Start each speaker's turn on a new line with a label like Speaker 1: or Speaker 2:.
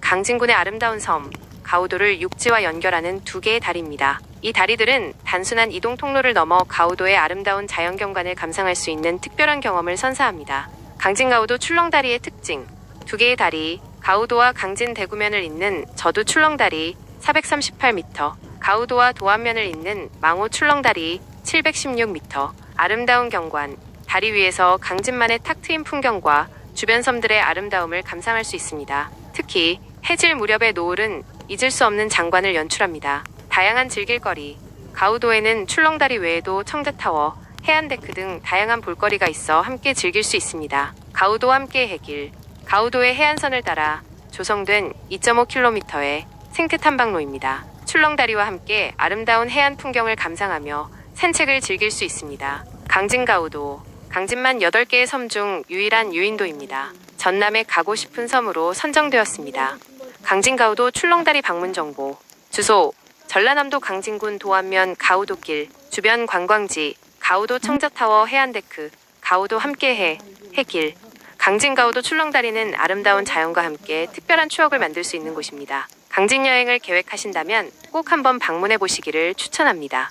Speaker 1: 강진군의 아름다운 섬 가우도를 육지와 연결하는 두 개의 다리입니다. 이 다리들은 단순한 이동 통로를 넘어 가우도의 아름다운 자연 경관을 감상할 수 있는 특별한 경험을 선사합니다. 강진 가우도 출렁다리의 특징 두 개의 다리 가우도와 강진 대구면을 잇는 저두 출렁다리 438m 가우도와 도안면을 잇는 망호 출렁다리 716m 아름다운 경관 다리 위에서 강진만의 탁 트인 풍경과 주변 섬들의 아름다움을 감상할 수 있습니다. 특히 해질 무렵의 노을은 잊을 수 없는 장관을 연출합니다. 다양한 즐길거리 가우도에는 출렁다리 외에도 청자타워, 해안데크 등 다양한 볼거리가 있어 함께 즐길 수 있습니다. 가우도와 함께 해길 가우도의 해안선을 따라 조성된 2.5km의 생태 탐방로입니다. 출렁다리와 함께 아름다운 해안 풍경을 감상하며 산책을 즐길 수 있습니다. 강진가우도 강진만 8개의 섬 중 유일한 유인도입니다. 전남에 가고 싶은 섬으로 선정되었습니다. 강진가우도 출렁다리 방문 정보 주소 전라남도 강진군 도안면 가우도길 주변 관광지 가우도 청자타워 해안데크 가우도 함께해 해길 강진가우도 출렁다리는 아름다운 자연과 함께 특별한 추억을 만들 수 있는 곳입니다. 강진 여행을 계획하신다면 꼭 한번 방문해 보시기를 추천합니다.